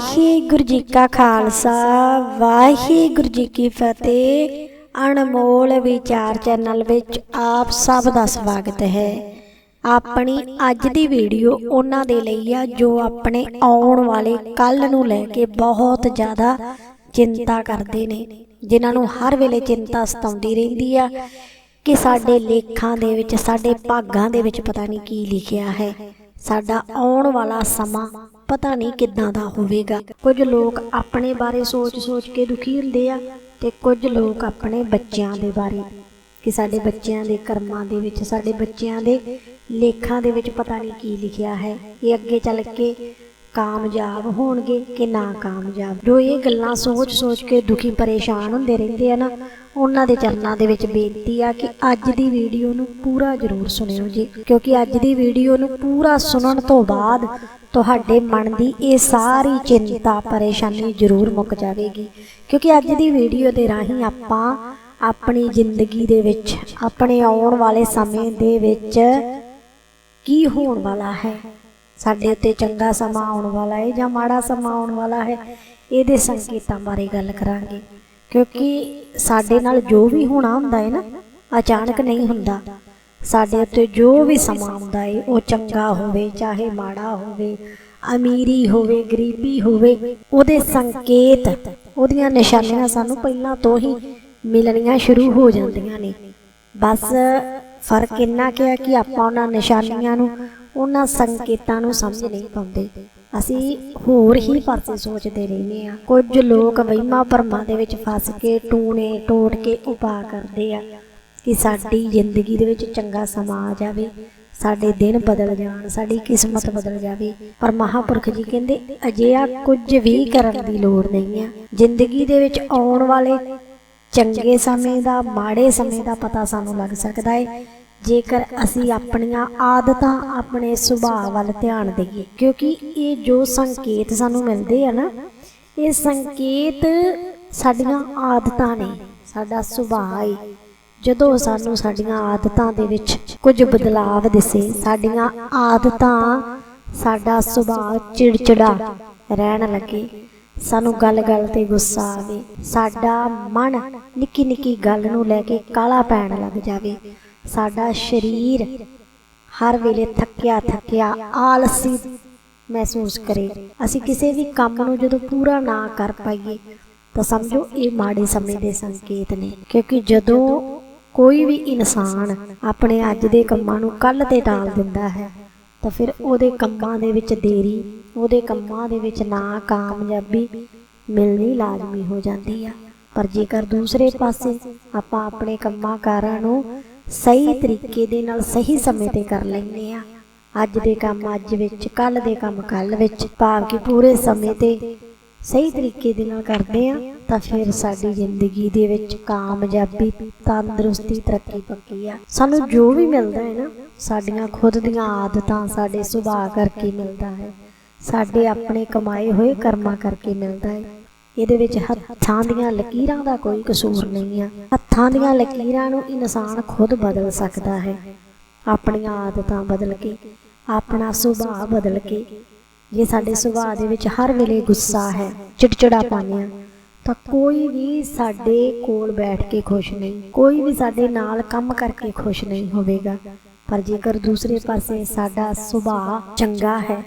ਵਾਹਿਗੁਰੂ ਜੀ ਕਾ ਖਾਲਸਾ, ਵਾਹਿਗੁਰੂ ਜੀ ਕੀ ਫਤਿਹ। ਅਣਮੋਲ ਵਿਚਾਰ ਚੈਨਲ ਵਿੱਚ ਆਪ ਸਭ ਦਾ ਸਵਾਗਤ ਹੈ। ਆਪਣੀ ਅੱਜ ਦੀ ਵੀਡੀਓ ਉਹਨਾਂ ਦੇ ਲਈ ਆ, ਜੋ ਆਪਣੇ ਆਉਣ ਵਾਲੇ ਕੱਲ ਨੂੰ ਲੈ ਕੇ ਬਹੁਤ ਜ਼ਿਆਦਾ ਚਿੰਤਾ ਕਰਦੇ ਨੇ, ਜਿਨ੍ਹਾਂ ਨੂੰ ਹਰ ਵੇਲੇ ਚਿੰਤਾ ਸਤਾਉਂਦੀ ਰਹਿੰਦੀ ਆ ਕਿ ਸਾਡੇ ਲੇਖਾਂ ਦੇ ਵਿੱਚ, ਸਾਡੇ ਭਾਗਾਂ ਦੇ ਵਿੱਚ ਪਤਾ ਨਹੀਂ ਕੀ ਲਿਖਿਆ ਹੈ। ਸਾਡਾ ਆਉਣ ਵਾਲਾ ਸਮਾਂ ਪਤਾ ਨਹੀਂ ਕਿੱਦਾਂ ਦਾ ਹੋਵੇਗਾ। ਕੁਝ ਲੋਕ ਆਪਣੇ ਬਾਰੇ ਸੋਚ-ਸੋਚ ਕੇ ਦੁਖੀ ਹੁੰਦੇ ਆ ਤੇ ਕੁਝ ਲੋਕ ਆਪਣੇ ਬੱਚਿਆਂ ਦੇ ਬਾਰੇ। ਕਿ ਸਾਡੇ ਬੱਚਿਆਂ ਦੇ ਕਰਮਾਂ ਦੇ ਵਿੱਚ, ਸਾਡੇ ਬੱਚਿਆਂ ਦੇ ਲੇਖਾਂ ਦੇ ਵਿੱਚ ਪਤਾ ਨਹੀਂ ਕੀ ਲਿਖਿਆ ਹੈ। ਇਹ ਅੱਗੇ ਚੱਲ ਕੇ ਕਾਮਯਾਬ ਹੋਣਗੇ ਕਿ ਨਾ ਕਾਮਯਾਬ ਜੋ ਇਹ ਗੱਲਾਂ ਸੋਚ-ਸੋਚ ਕੇ ਦੁਖੀ, ਪਰੇਸ਼ਾਨ ਹੁੰਦੇ ਰਹਿੰਦੇ ਆ ਨਾ ਉਹਨਾਂ ਦੇ ਚਰਨਾਂ ਦੇ ਵਿੱਚ ਬੇਨਤੀ ਆ ਕਿ ਅੱਜ ਦੀ ਵੀਡੀਓ ਨੂੰ ਪੂਰਾ ਜ਼ਰੂਰ ਸੁਣਿਓ ਜੀ, ਕਿਉਂਕਿ ਅੱਜ ਦੀ ਵੀਡੀਓ ਨੂੰ ਪੂਰਾ ਸੁਣਨ ਤੋਂ ਬਾਅਦ ਤੁਹਾਡੇ ਮਨ ਦੀ ਇਹ ਸਾਰੀ ਚਿੰਤਾ, ਪਰੇਸ਼ਾਨੀ ਜ਼ਰੂਰ ਮੁੱਕ ਜਾਵੇਗੀ। ਕਿਉਂਕਿ ਅੱਜ ਦੀ ਵੀਡੀਓ ਦੇ ਰਾਹੀਂ ਆਪਾਂ ਆਪਣੀ ਜ਼ਿੰਦਗੀ ਦੇ ਵਿੱਚ, ਆਪਣੇ ਆਉਣ ਵਾਲੇ ਸਮੇਂ ਦੇ ਵਿੱਚ ਕੀ ਹੋਣ ਵਾਲਾ ਹੈ? ਸਾਡੇ ਉੱਤੇ ਚੰਗਾ ਸਮਾਂ ਆਉਣ ਵਾਲਾ ਹੈ ਜਾਂ ਮਾੜਾ ਸਮਾਂ ਆਉਣ ਵਾਲਾ ਹੈ? ਇਹਦੇ ਸੰਕੇਤਾਂ ਬਾਰੇ ਗੱਲ ਕਰਾਂਗੇ। ਕਿਉਂਕਿ ਸਾਡੇ ਨਾਲ ਜੋ ਵੀ ਹੋਣਾ ਹੁੰਦਾ ਹੈ ਨਾ, ਅਚਾਨਕ ਨਹੀਂ ਹੁੰਦਾ। ਸਾਡੇ ਉੱਤੇ ਜੋ ਵੀ ਸਮਾਂ ਆਉਂਦਾ ਹੈ, ਉਹ ਚੰਗਾ ਹੋਵੇ, ਚਾਹੇ ਮਾੜਾ ਹੋਵੇ, ਅਮੀਰੀ ਹੋਵੇ, ਗਰੀਬੀ ਹੋਵੇ, ਉਹਦੇ ਸੰਕੇਤ, ਉਹਦੀਆਂ ਨਿਸ਼ਾਨੀਆਂ ਸਾਨੂੰ ਪਹਿਲਾਂ ਤੋਂ ਹੀ ਮਿਲਣੀਆਂ ਸ਼ੁਰੂ ਹੋ ਜਾਂਦੀਆਂ ਨੇ। ਬਸ ਫ਼ਰਕ ਇੰਨਾ ਕਿ ਹੈ ਕਿ ਆਪਾਂ ਉਹਨਾਂ ਨਿਸ਼ਾਨੀਆਂ ਨੂੰ, ਉਹਨਾਂ ਸੰਕੇਤਾਂ ਨੂੰ ਸਮਝ ਨਹੀਂ ਪਾਉਂਦੇ। ਅਸੀਂ ਹੋਰ ਹੀ ਪਾਸੇ ਸੋਚਦੇ ਰਹਿੰਦੇ ਆ ਕੁਝ ਲੋਕ ਵਹਿਮਾਂ ਭਰਮਾਂ ਦੇ ਵਿੱਚ ਫਸ ਕੇ ਟੂਣੇ ਟੋਟ ਕੇ ਉਪਾਅ ਕਰਦੇ ਆ ਕਿ ਸਾਡੀ ਜ਼ਿੰਦਗੀ ਦੇ ਵਿੱਚ ਚੰਗਾ ਸਮਾਂ ਆ ਜਾਵੇ, ਸਾਡੇ ਦਿਨ ਬਦਲ ਜਾਣ, ਸਾਡੀ ਕਿਸਮਤ ਬਦਲ ਜਾਵੇ। ਪਰ ਮਹਾਪੁਰਖ ਜੀ ਕਹਿੰਦੇ, ਅਜਿਹਾ ਕੁਝ ਵੀ ਕਰਨ ਦੀ ਲੋੜ ਨਹੀਂ ਆ। ਜ਼ਿੰਦਗੀ ਦੇ ਵਿੱਚ ਆਉਣ ਵਾਲੇ ਚੰਗੇ ਸਮੇਂ ਦਾ, ਮਾੜੇ ਸਮੇਂ ਦਾ ਪਤਾ ਸਾਨੂੰ ਲੱਗ ਸਕਦਾ ਹੈ ਜੇਕਰ ਅਸੀਂ ਆਪਣੀਆਂ ਆਦਤਾਂ ਆਪਣੇ ਸੁਭਾਅ ਵੱਲ ਧਿਆਨ ਦੇਈਏ, ਕਿਉਂਕਿ ਇਹ ਜੋ ਸੰਕੇਤ ਸਾਨੂੰ ਮਿਲਦੇ ਆ ਨਾ, ਇਹ ਸੰਕੇਤ ਸਾਡੀਆਂ ਆਦਤਾਂ ਨੇ, ਸਾਡਾ ਸੁਭਾਅ ਹੈ ਜਦੋਂ ਸਾਨੂੰ ਸਾਡੀਆਂ ਆਦਤਾਂ ਦੇ ਵਿੱਚ ਕੁਝ ਬਦਲਾਵ ਦਿਸੇ, ਸਾਡੀਆਂ ਆਦਤਾਂ ਸਾਡਾ ਸੁਭਾਅ ਚਿੜਚਿੜਾ ਰਹਿਣ ਲੱਗੇ, ਸਾਨੂੰ ਗੱਲ-ਗੱਲ ਤੇ ਗੁੱਸਾ ਆਵੇ, ਸਾਡਾ ਮਨ ਨਿੱਕੀ ਨਿੱਕੀ ਗੱਲ ਨੂੰ ਲੈ ਕੇ ਕਾਲਾ ਪੈਣ ਲੱਗ ਜਾਵੇ ਸਾਡਾ ਸਰੀਰ ਹਰ ਵੇਲੇ ਥੱਕਿਆ ਥੱਕਿਆ, ਆਲਸੀ ਮਹਿਸੂਸ ਕਰੇ। ਅਸੀਂ ਕਿਸੇ ਵੀ ਕੰਮ ਨੂੰ ਜਦੋਂ ਪੂਰਾ ਨਾ ਕਰ ਪਾਈਏ, ਤਾਂ ਸਮਝੋ ਇਹ ਮਾੜੇ ਸਮੇਂ ਦੇ ਸੰਕੇਤ ਨੇ। ਕਿਉਂਕਿ ਜਦੋਂ ਕੋਈ ਵੀ ਇਨਸਾਨ ਆਪਣੇ ਅੱਜ ਦੇ ਕੰਮਾਂ ਨੂੰ ਕੱਲ ਤੇ ਟਾਲ ਦਿੰਦਾ ਹੈ, ਤਾਂ ਫਿਰ ਉਹਦੇ ਕੰਮਾਂ ਦੇ ਵਿੱਚ ਦੇਰੀ, ਉਹਦੇ ਕੰਮਾਂ ਦੇ ਵਿੱਚ ਨਾ ਕਾਮਯਾਬੀ ਮਿਲਣੀ ਲਾਜ਼ਮੀ ਹੋ ਜਾਂਦੀ ਆ। ਪਰ ਜੇਕਰ ਦੂਸਰੇ ਪਾਸੇ ਆਪਾਂ ਆਪਣੇ ਕੰਮਾਂ ਕਾਰਾਂ ਨੂੰ ਸਹੀ ਤਰੀਕੇ ਦੇ ਨਾਲ ਸਹੀ ਸਮੇਂ ਤੇ ਕਰ ਲੈਂਦੇ ਆ। ਅੱਜ ਦੇ ਕੰਮ ਅੱਜ ਵਿੱਚ ਕੱਲ ਦੇ ਕੰਮ ਕੱਲ ਵਿੱਚ, ਭਾਵ ਕਿ ਪੂਰੇ ਸਮੇਂ ਤੇ ਸਹੀ ਤਰੀਕੇ ਦੇ ਨਾਲ ਕਰਦੇ ਆ, ਤਾਂ ਫਿਰ ਸਾਡੀ ਜ਼ਿੰਦਗੀ ਦੇ ਵਿੱਚ ਕਾਮਯਾਬੀ, ਤੰਦਰੁਸਤੀ ਤਰੱਕੀ ਪੱਕੀ ਆ। ਸਾਨੂੰ ਜੋ ਵੀ ਮਿਲਦਾ ਹੈ ਨਾ, ਸਾਡੀਆਂ ਖੁਦ ਦੀਆਂ ਆਦਤਾਂ ਸਾਡੇ ਸੁਭਾਅ ਕਰਕੇ ਮਿਲਦਾ ਹੈ। ਸਾਡੇ ਆਪਣੇ ਕਮਾਏ ਹੋਏ ਕਰਮਾਂ ਕਰਕੇ ਮਿਲਦਾ ਹੈ। ਇਹਦੇ ਵਿੱਚ ਹੱਥਾਂ ਦੀਆਂ ਲਕੀਰਾਂ ਦਾ ਕੋਈ ਕਸੂਰ ਨਹੀਂ ਆ। ਹੱਥਾਂ ਦੀਆਂ ਲਕੀਰਾਂ ਨੂੰ ਇਨਸਾਨ ਖੁਦ ਬਦਲ ਸਕਦਾ ਹੈ। ਆਪਣੀਆਂ ਆਦਤਾਂ ਬਦਲ ਕੇ, ਆਪਣਾ ਸੁਭਾਅ ਬਦਲ ਕੇ। ਜੇ ਸਾਡੇ ਸੁਭਾਅ ਦੇ ਵਿੱਚ ਹਰ ਵੇਲੇ ਗੁੱਸਾ ਹੈ ਚਿੜਚਿੜਾ ਪਾਉਂਦੇ ਆ ਤਾਂ ਕੋਈ ਵੀ ਸਾਡੇ ਕੋਲ ਬੈਠ ਕੇ ਖੁਸ਼ ਨਹੀਂ, ਕੋਈ ਵੀ ਸਾਡੇ ਨਾਲ ਕੰਮ ਕਰਕੇ ਖੁਸ਼ ਨਹੀਂ ਹੋਵੇਗਾ। ਪਰ ਜੇਕਰ ਦੂਸਰੇ ਪਾਸੇ ਸਾਡਾ ਸੁਭਾਅ ਚੰਗਾ ਹੈ,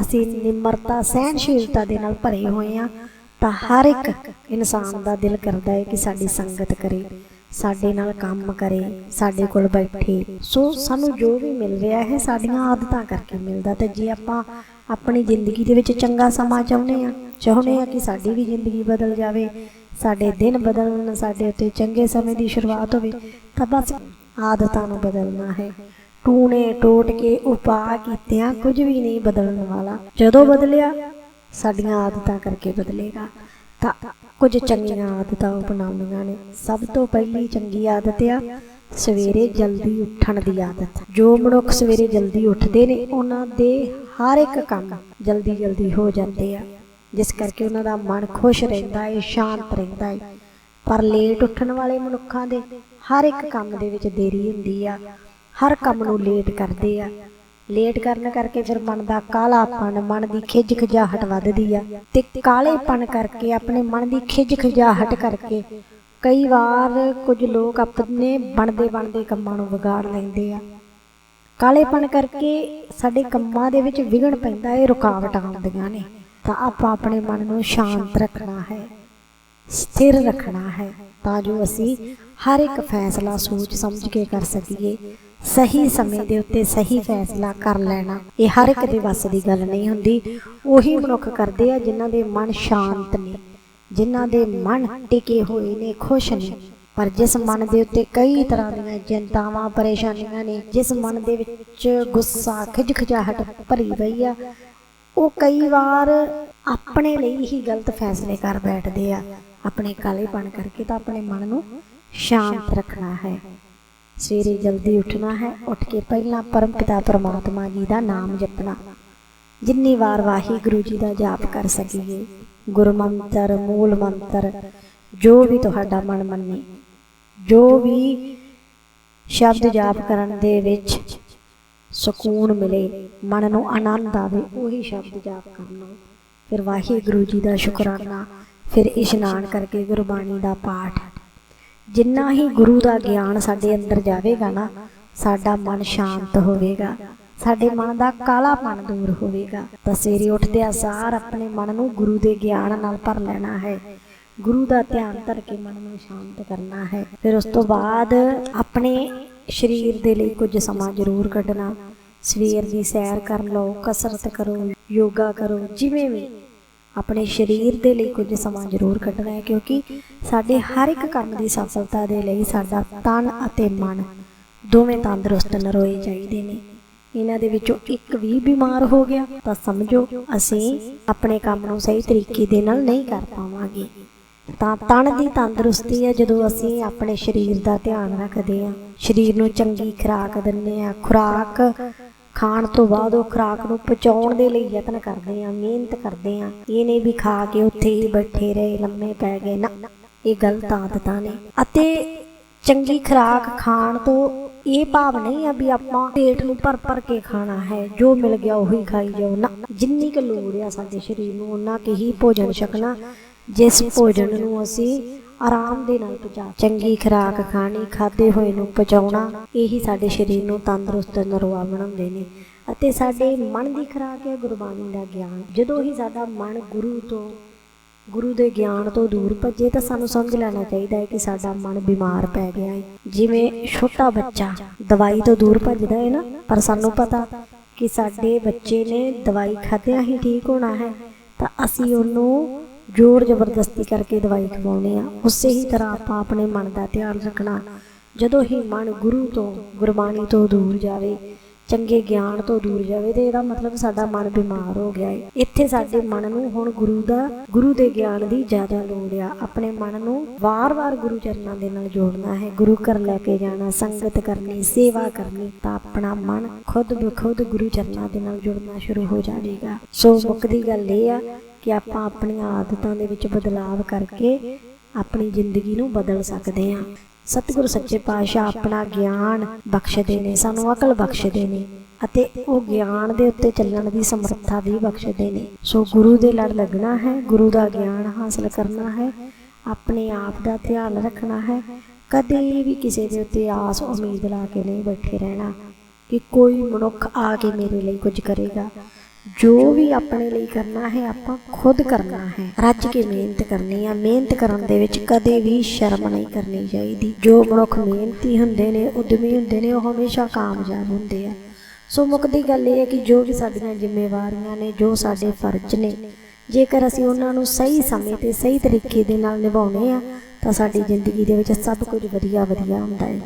ਅਸੀਂ ਨਿਮਰਤਾ ਸਹਿਨਸ਼ੀਲਤਾ ਦੇ ਨਾਲ ਭਰੇ ਹੋਏ ਆ ਤਾਂ ਹਰ ਇੱਕ ਇਨਸਾਨ ਦਾ ਦਿਲ ਕਰਦਾ ਹੈ ਕਿ ਸਾਡੀ ਸੰਗਤ ਕਰੇ, ਸਾਡੇ ਨਾਲ ਕੰਮ ਕਰੇ, ਸਾਡੇ ਕੋਲ ਬੈਠੇ। ਸੋ ਸਾਨੂੰ ਜੋ ਵੀ ਮਿਲ ਰਿਹਾ ਹੈ, ਸਾਡੀਆਂ ਆਦਤਾਂ ਕਰਕੇ ਮਿਲਦਾ। ਤੇ ਜੇ ਆਪਾਂ ਆਪਣੀ ਜ਼ਿੰਦਗੀ ਦੇ ਵਿੱਚ ਚੰਗਾ ਸਮਾਂ ਚਾਹੁੰਦੇ ਆ ਚਾਹੁੰਦੇ ਆ ਕਿ ਸਾਡੀ ਵੀ ਜ਼ਿੰਦਗੀ ਬਦਲ ਜਾਵੇ, ਸਾਡੇ ਦਿਨ ਬਦਲਣ, ਸਾਡੇ ਉੱਤੇ ਚੰਗੇ ਸਮੇਂ ਦੀ ਸ਼ੁਰੂਆਤ ਹੋਵੇ, ਤਾਂ ਬਸ ਆਦਤਾਂ ਨੂੰ ਬਦਲਣਾ ਹੈ। ਟੂਣੇ ਟੋਟ ਕੇ ਉਪਾਅ ਕੀਤਿਆਂ ਕੁਝ ਵੀ ਨਹੀਂ ਬਦਲਣ ਵਾਲਾ। ਜਦੋਂ ਬਦਲਿਆ ਸਾਡੀਆਂ ਆਦਤਾਂ ਕਰਕੇ ਬਦਲੇਗਾ। ਤਾਂ ਕੁਝ ਚੰਗੀਆਂ ਆਦਤਾਂ ਅਪਣਾਉਣੀਆਂ ਨੇ। ਸਭ ਤੋਂ ਪਹਿਲੀ ਚੰਗੀ ਆਦਤ ਆ, ਸਵੇਰੇ ਜਲਦੀ ਉੱਠਣ ਦੀ ਆਦਤ। ਜੋ ਮਨੁੱਖ ਸਵੇਰੇ ਜਲਦੀ ਉੱਠਦੇ ਨੇ, ਉਹਨਾਂ ਦੇ ਹਰ ਇੱਕ ਕੰਮ ਜਲਦੀ ਜਲਦੀ ਹੋ ਜਾਂਦੇ ਆ। ਜਿਸ ਕਰਕੇ ਉਹਨਾਂ ਦਾ ਮਨ ਖੁਸ਼ ਰਹਿੰਦਾ ਹੈ ਸ਼ਾਂਤ ਰਹਿੰਦਾ ਹੈ ਪਰ ਲੇਟ ਉੱਠਣ ਵਾਲੇ ਮਨੁੱਖਾਂ ਦੇ ਹਰ ਇੱਕ ਕੰਮ ਦੇ ਵਿੱਚ ਦੇਰੀ ਹੁੰਦੀ ਆ। ਹਰ ਕੰਮ ਨੂੰ ਲੇਟ ਕਰਦੇ ਆ। ਲੇਟ ਕਰਨ ਕਰਕੇ ਫਿਰ ਮਨ ਦਾ ਕਾਲਾਪਨ, ਮਨ ਦੀ ਖਿਜ ਖਿਜਾਹਟ ਵੱਧਦੀ ਆ। ਤੇ ਕਾਲੇਪਨ ਕਰਕੇ, ਆਪਣੇ ਮਨ ਦੀ ਖਿੱਚ ਖਿਜਾਹਟ ਕਰਕੇ ਕਈ ਵਾਰ ਕੁਝ ਲੋਕ ਆਪਣੇ ਬਣਦੇ ਬਣਦੇ ਕੰਮਾਂ ਨੂੰ ਵਿਗਾੜ ਲੈਂਦੇ ਆ। ਕਾਲੇਪਨ ਕਰਕੇ ਸਾਡੇ ਕੰਮਾਂ ਦੇ ਵਿੱਚ ਵਿਗੜ ਪੈਂਦਾ, ਇਹ ਰੁਕਾਵਟਾਂ ਆਉਂਦੀਆਂ ਨੇ। ਤਾਂ ਆਪਾਂ ਆਪਣੇ ਮਨ ਨੂੰ ਸ਼ਾਂਤ ਰੱਖਣਾ ਹੈ, ਸਥਿਰ ਰੱਖਣਾ ਹੈ, ਤਾਂ ਜੋ ਅਸੀਂ ਹਰ ਇੱਕ ਫੈਸਲਾ ਸੋਚ ਸਮਝ ਕੇ ਕਰ ਸਕੀਏ। ਸਹੀ ਸਮੇਂ ਦੇ ਉੱਤੇ ਸਹੀ ਫੈਸਲਾ ਕਰ ਲੈਣਾ। ਇਹ ਹਰ ਇੱਕ ਦੇ ਵੱਸ ਦੀ ਗੱਲ ਨਹੀਂ ਹੁੰਦੀ। ਉਹੀ ਮਨੁੱਖ ਕਰਦੇ ਆ ਜਿਨ੍ਹਾਂ ਦੇ ਮਨ ਸ਼ਾਂਤ ਨੇ, ਜਿਨ੍ਹਾਂ ਦੇ ਮਨ ਟਿਕੇ ਹੋਏ ਨੇ, ਖੁਸ਼ ਨੇ। ਪਰ ਜਿਸ ਮਨ ਦੇ ਉੱਤੇ ਕਈ ਤਰ੍ਹਾਂ ਦੀਆਂ ਚਿੰਤਾਵਾਂ, ਪਰੇਸ਼ਾਨੀਆਂ ਨੇ, ਜਿਸ ਮਨ ਦੇ ਵਿੱਚ ਗੁੱਸਾ ਖਿਜਖਿਜਾਹਟ ਭਰੀ ਪਈ ਆ, ਉਹ ਕਈ ਵਾਰ ਆਪਣੇ ਲਈ ਹੀ ਗਲਤ ਫੈਸਲੇ ਕਰ ਬੈਠਦੇ ਆ। ਆਪਣੇ ਕਾਲੇਪਣ ਕਰਕੇ ਤਾਂ ਆਪਣੇ ਮਨ ਨੂੰ ਸ਼ਾਂਤ ਰੱਖਣਾ ਹੈ। ਸਵੇਰੇ ਜਲਦੀ ਉੱਠਣਾ ਹੈ। ਉੱਠ ਕੇ ਪਹਿਲਾਂ ਪਰਮ ਪਿਤਾ ਪਰਮਾਤਮਾ ਜੀ ਦਾ ਨਾਮ ਜਪਣਾ। ਜਿੰਨੀ ਵਾਰ ਵਾਹਿਗੁਰੂ ਜੀ ਦਾ ਜਾਪ ਕਰ ਸਕੀਏ, ਗੁਰ ਮੰਤਰ, ਮੂਲ ਮੰਤਰ, ਜੋ ਵੀ ਤੁਹਾਡਾ ਮਨ ਮੰਨੇ, ਜੋ ਵੀ ਸ਼ਬਦ ਜਾਪ ਕਰਨ ਦੇ ਵਿੱਚ ਸਕੂਨ ਮਿਲੇ, ਮਨ ਨੂੰ ਆਨੰਦ ਆਵੇ, ਉਹੀ ਸ਼ਬਦ ਜਾਪ ਕਰਨਾ। ਫਿਰ ਵਾਹਿਗੁਰੂ ਜੀ ਦਾ ਸ਼ੁਕਰਾਨਾ, ਫਿਰ ਇਸ਼ਨਾਨ ਕਰਕੇ ਗੁਰਬਾਣੀ ਦਾ ਪਾਠ ਜਿੰਨਾ ਹੀ ਗੁਰੂ ਦਾ ਗਿਆਨ ਸਾਡੇ ਅੰਦਰ ਜਾਵੇਗਾ ਨਾ, ਸਾਡਾ ਮਨ ਸ਼ਾਂਤ ਹੋਵੇਗਾ। ਸਾਡੇ ਮਨ ਦਾ ਕਾਲਾਪਨ ਦੂਰ ਹੋਵੇਗਾ। ਤਾਂ ਸਵੇਰੇ ਉੱਠਦੇ ਆ ਸਾਰ ਆਪਣੇ ਮਨ ਨੂੰ ਗੁਰੂ ਦੇ ਗਿਆਨ ਨਾਲ ਭਰ ਲੈਣਾ ਹੈ। ਗੁਰੂ ਦਾ ਧਿਆਨ ਧਰ ਕੇ ਮਨ ਨੂੰ ਸ਼ਾਂਤ ਕਰਨਾ ਹੈ। ਫਿਰ ਉਸ ਤੋਂ ਬਾਅਦ ਆਪਣੇ ਸਰੀਰ ਦੇ ਲਈ ਕੁਝ ਸਮਾਂ ਜ਼ਰੂਰ ਕੱਢਣਾ। ਸਵੇਰ ਦੀ ਸੈਰ ਕਰ ਲਓ, ਕਸਰਤ ਕਰੋ, ਯੋਗਾ ਕਰੋ, ਜਿਵੇਂ ਵੀ। ਆਪਣੇ ਸਰੀਰ ਦੇ ਲਈ ਕੁਝ ਸਮਾਂ ਜ਼ਰੂਰ ਕੱਢਣਾ ਹੈ, ਕਿਉਂਕਿ ਸਾਡੇ ਹਰ ਇੱਕ ਕੰਮ ਦੀ ਸਫਲਤਾ ਦੇ ਲਈ ਸਾਡਾ ਤਨ ਅਤੇ ਮਨ ਦੋਵੇਂ ਤੰਦਰੁਸਤ ਨਰੋਏ ਚਾਹੀਦੇ ਨੇ। ਇਹਨਾਂ ਦੇ ਵਿੱਚੋਂ ਇੱਕ ਵੀ ਬਿਮਾਰ ਹੋ ਗਿਆ ਤਾਂ ਸਮਝੋ ਅਸੀਂ ਆਪਣੇ ਕੰਮ ਨੂੰ ਸਹੀ ਤਰੀਕੇ ਦੇ ਨਾਲ ਨਹੀਂ ਕਰ ਪਾਵਾਂਗੇ। ਤਾਂ ਤਨ ਦੀ ਤੰਦਰੁਸਤੀ ਹੈ, ਜਦੋਂ ਅਸੀਂ ਆਪਣੇ ਸਰੀਰ ਦਾ ਧਿਆਨ ਰੱਖਦੇ ਹਾਂ। ਸਰੀਰ ਨੂੰ ਚੰਗੀ ਖੁਰਾਕ ਦਿੰਦੇ ਹਾਂ। ਖੁਰਾਕ ਖਾਣ ਤੋਂ ਬਾਅਦ ਉਹ ਖੁਰਾਕ ਨੂੰ ਪਚਾਉਣ ਦੇ ਲਈ ਯਤਨ ਕਰਦੇ ਆ, ਮਿਹਨਤ ਕਰਦੇ ਆ। ਇਹ ਨਹੀਂ ਵੀ ਖਾ ਕੇ ਉੱਥੇ ਹੀ ਬੈਠੇ ਰਹੇ, ਲੰਮੇ ਪੈ ਗਏ। ਨਾ, ਇਹ ਗਲਤ ਆਦਤਾਂ ਨੇ। ਅਤੇ ਚੰਗੀ ਖੁਰਾਕ ਖਾਣ ਤੋਂ ਇਹ ਭਾਵ ਨਹੀਂ ਆ ਵੀ ਆਪਾਂ ਪੇਟ ਨੂੰ ਭਰ ਭਰ ਕੇ ਖਾਣਾ ਹੈ, ਜੋ ਮਿਲ ਗਿਆ ਉਹੀ ਖਾਈ ਜਾਓ। ਨਾ, ਜਿੰਨੀ ਕੁ ਲੋੜ ਆ ਸਾਡੇ ਸਰੀਰ ਨੂੰ ਉਹਨਾਂ ਕੇ ਹੀ ਭੋਜਨ ਛਕਣਾ। ਜਿਸ ਭੋਜਨ ਨੂੰ ਅਸੀਂ ਆਰਾਮ ਦੇ ਨਾਲ ਪਚਾ, ਚੰਗੀ ਖੁਰਾਕ ਖਾਣੀ ਖਾਦੇ ਹੋਏ ਨੂੰ ਪਚਾਉਣਾ, ਇਹੀ ਸਾਡੇ ਸਰੀਰ ਨੂੰ ਤੰਦਰੁਸਤ ਨਰਵਾ ਬਣਾਉਂਦੇ ਨੇ। ਅਤੇ ਸਾਡੇ ਮਨ ਦੀ ਖੁਰਾਕ ਹੈ ਗੁਰਬਾਣੀ ਦਾ ਗਿਆਨ। ਜਦੋਂ ਹੀ ਸਾਡਾ ਮਨ ਗੁਰੂ ਤੋਂ ਗੁਰੂ ਦੇ ਗਿਆਨ ਤੋਂ ਦੂਰ ਭੱਜੇ ਤਾਂ ਸਾਨੂੰ ਸਮਝ ਲੈਣਾ ਚਾਹੀਦਾ ਹੈ ਕਿ ਸਾਡਾ ਮਨ ਬਿਮਾਰ ਪੈ ਗਿਆ ਹੈ। ਜਿਵੇਂ ਛੋਟਾ ਬੱਚਾ ਦਵਾਈ ਤੋਂ ਦੂਰ ਭੱਜਦਾ ਹੈ ਨਾ, ਪਰ ਸਾਨੂੰ ਪਤਾ ਕਿ ਸਾਡੇ ਬੱਚੇ ਨੇ ਦਵਾਈ ਖਾਧਿਆਂ ਹੀ ਠੀਕ ਹੋਣਾ ਹੈ, ਤਾਂ ਅਸੀਂ ਉਹਨੂੰ ਜ਼ੋਰ ਜ਼ਬਰਦਸਤੀ ਕਰਕੇ ਦਵਾਈ ਖਵਾਉਣੀ ਆ ਉਸੇ ਹੀ ਤਰ੍ਹਾਂ ਆਪਾਂ ਆਪਣੇ ਮਨ ਦਾ ਧਿਆਨ ਰੱਖਣਾ, ਜਦੋਂ ਹੀ ਮਨ ਗੁਰੂ ਤੋਂ, ਗੁਰਬਾਣੀ ਤੋਂ ਦੂਰ ਜਾਵੇ ਚੰਗੇ ਗਿਆਨ ਤੋਂ ਦੂਰ ਜਾਵੇ ਤੇ ਇਹਦਾ ਮਤਲਬ ਸਾਡਾ ਮਨ ਬਿਮਾਰ ਹੋ ਗਿਆ ਹੈ ਇੱਥੇ ਸਾਡੇ ਮਨ ਨੂੰ ਹੁਣ ਗੁਰੂ ਦਾ, ਗੁਰੂ ਦੇ ਗਿਆਨ ਦੀ ਜ਼ਿਆਦਾ ਲੋੜ ਆ। ਆਪਣੇ ਮਨ ਨੂੰ ਵਾਰ-ਵਾਰ ਗੁਰੂ ਚਰਨਾਂ ਦੇ ਨਾਲ ਜੋੜਨਾ ਹੈ। ਗੁਰੂ ਘਰ ਲੈ ਕੇ ਜਾਣਾ, ਸੰਗਤ ਕਰਨੀ, ਸੇਵਾ ਕਰਨੀ, ਤਾਂ ਆਪਣਾ ਮਨ ਖੁਦ ਬਖੁਦ ਗੁਰੂ ਚਰਨਾਂ ਦੇ ਨਾਲ ਜੁੜਨਾ ਸ਼ੁਰੂ ਹੋ ਜਾਵੇਗਾ। ਸੋ ਮੁੱਕਦੀ ਗੱਲ ਇਹ ਆ ਕਿ ਆਪਾਂ ਆਪਣੀਆਂ ਆਦਤਾਂ ਦੇ ਵਿੱਚ ਬਦਲਾਵ ਕਰਕੇ ਆਪਣੀ ਜ਼ਿੰਦਗੀ ਨੂੰ ਬਦਲ ਸਕਦੇ ਹਾਂ। ਸਤਿਗੁਰੂ ਸੱਚੇ ਪਾਤਸ਼ਾਹ ਆਪਣਾ ਗਿਆਨ ਬਖਸ਼ਦੇ ਨੇ, ਸਾਨੂੰ ਅਕਲ ਬਖਸ਼ਦੇ ਨੇ ਅਤੇ ਉਹ ਗਿਆਨ ਦੇ ਉੱਤੇ ਚੱਲਣ ਦੀ ਸਮਰੱਥਾ ਵੀ ਬਖਸ਼ਦੇ ਨੇ। ਸੋ ਗੁਰੂ ਦੇ ਲੜ ਲੱਗਣਾ ਹੈ, ਗੁਰੂ ਦਾ ਗਿਆਨ ਹਾਸਲ ਕਰਨਾ ਹੈ, ਆਪਣੇ ਆਪ ਦਾ ਧਿਆਨ ਰੱਖਣਾ ਹੈ। ਕਦੇ ਵੀ ਕਿਸੇ ਦੇ ਉੱਤੇ ਆਸ, ਉਮੀਦ ਲਾ ਕੇ ਨਹੀਂ ਬੈਠੇ ਰਹਿਣਾ ਕਿ ਕੋਈ ਮਨੁੱਖ ਆ ਕੇ ਮੇਰੇ ਲਈ ਕੁਝ ਕਰੇਗਾ। ਜੋ ਵੀ ਆਪਣੇ ਲਈ ਕਰਨਾ ਹੈ, ਆਪਾਂ ਖੁਦ ਕਰਨਾ ਹੈ। ਰੱਜ ਕੇ ਮਿਹਨਤ ਕਰਨੀ ਆ। ਮਿਹਨਤ ਕਰਨ ਦੇ ਵਿੱਚ ਕਦੇ ਵੀ ਸ਼ਰਮ ਨਹੀਂ ਕਰਨੀ ਚਾਹੀਦੀ। ਜੋ ਮਨੁੱਖ ਮਿਹਨਤੀ ਹੁੰਦੇ ਨੇ, ਉਦਮੀ ਹੁੰਦੇ ਨੇ, ਉਹ ਹਮੇਸ਼ਾ ਕਾਮਯਾਬ ਹੁੰਦੇ ਆ। ਸੋ ਮੁੱਕਦੀ ਗੱਲ ਇਹ ਹੈ ਕਿ ਜੋ ਵੀ ਸਾਡੀਆਂ ਜ਼ਿੰਮੇਵਾਰੀਆਂ ਨੇ, ਜੋ ਸਾਡੇ ਫਰਜ਼ ਨੇ, ਜੇਕਰ ਅਸੀਂ ਉਹਨਾਂ ਨੂੰ ਸਹੀ ਸਮੇਂ ਤੇ ਸਹੀ ਤਰੀਕੇ ਦੇ ਨਾਲ ਨਿਭਾਉਣੇ ਆ, ਤਾਂ ਸਾਡੀ ਜ਼ਿੰਦਗੀ ਦੇ ਵਿੱਚ ਸਭ ਕੁਝ ਵਧੀਆ ਵਧੀਆ ਹੁੰਦਾ ਹੈ।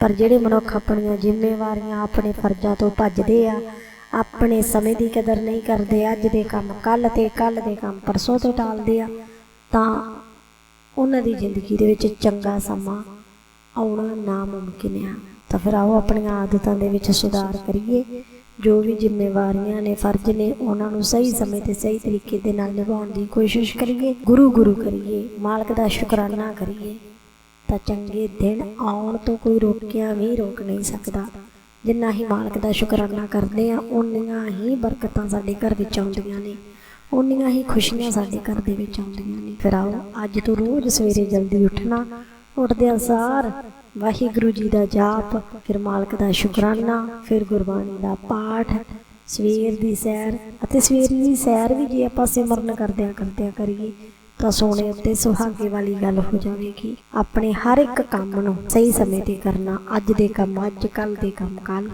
ਪਰ ਜਿਹੜੇ ਮਨੁੱਖ ਆਪਣੀਆਂ ਜ਼ਿੰਮੇਵਾਰੀਆਂ ਆਪਣੇ ਫਰਜ਼ਾਂ ਤੋਂ ਭੱਜਦੇ ਆ ਆਪਣੇ ਸਮੇਂ ਦੀ ਕਦਰ ਨਹੀਂ ਕਰਦੇ, ਅੱਜ ਦੇ ਕੰਮ ਕੱਲ ਤੇ ਕੱਲ ਦੇ ਕੰਮ, ਪਰਸੋਂ ਤੇ ਟਾਲਦੇ ਆ, ਤਾਂ ਉਹਨਾਂ ਦੀ ਜ਼ਿੰਦਗੀ ਦੇ ਵਿੱਚ ਚੰਗਾ ਸਮਾਂ ਆਉਣਾ ਨਾਮੁਮਕਿਨ ਆ। ਤਾਂ ਫਿਰ ਆਓ ਆਪਣੀਆਂ ਆਦਤਾਂ ਦੇ ਵਿੱਚ ਸੁਧਾਰ ਕਰੀਏ। ਜੋ ਵੀ ਜ਼ਿੰਮੇਵਾਰੀਆਂ ਨੇ, ਫਰਜ਼ ਨੇ, ਉਹਨਾਂ ਨੂੰ ਸਹੀ ਸਮੇਂ ਤੇ ਸਹੀ ਤਰੀਕੇ ਦੇ ਨਾਲ ਨਿਭਾਉਣ ਦੀ ਕੋਸ਼ਿਸ਼ ਕਰੀਏ, ਗੁਰੂ ਗੁਰੂ ਕਰੀਏ, ਮਾਲਕ ਦਾ ਸ਼ੁਕਰਾਨਾ ਕਰੀਏ, ਤਾਂ ਚੰਗੇ ਦਿਨ ਆਉਣ ਤੋਂ ਕੋਈ ਰੋਕਿਆ ਵੀ ਰੋਕ ਨਹੀਂ ਸਕਦਾ। ਜਿੰਨਾ ਹੀ ਮਾਲਕ ਦਾ ਸ਼ੁਕਰਾਨਾ ਕਰਦੇ ਆ ਉਨੀਆਂ ਹੀ ਬਰਕਤਾਂ ਸਾਡੇ ਘਰ ਵਿੱਚ ਆਉਂਦੀਆਂ ਨੇ। ਉਨੀਆਂ ਹੀ ਖੁਸ਼ੀਆਂ ਸਾਡੇ ਘਰ ਦੇ ਵਿੱਚ ਆਉਂਦੀਆਂ ਨੇ। ਫਿਰ ਆਓ, ਅੱਜ ਤੋਂ ਰੋਜ਼ ਸਵੇਰੇ ਜਲਦੀ ਉੱਠਣਾ, ਉੱਠਦੇ ਸਾਰ। ਵਾਹਿਗੁਰੂ ਜੀ ਦਾ ਜਾਪ, ਫਿਰ ਮਾਲਕ ਦਾ ਸ਼ੁਕਰਾਨਾ, ਫਿਰ ਗੁਰਬਾਣੀ ਦਾ ਪਾਠ। ਸਵੇਰ ਦੀ ਸੈਰ, ਅਤੇ ਸਵੇਰ ਦੀ ਸੈਰ ਵੀ ਜੇ ਆਪਾਂ ਸਿਮਰਨ ਕਰਦਿਆਂ ਕਰਦਿਆਂ ਕਰੀਏ ਤਾਂ ਸੋਨੇ ਉੱਤੇ ਸੁਹਾਗੇ ਵਾਲੀ ਗੱਲ ਹੋ ਜਾਵੇਗੀ। ਆਪਣੇ ਹਰ ਇੱਕ ਕੰਮ ਨੂੰ ਸਹੀ ਸਮੇਂ ਤੇ ਕਰਨਾ, ਅੱਜ ਦੇ ਕੰਮ, ਅੱਜ ਕੱਲ ਦੇ ਕੰਮ ਕੱਲ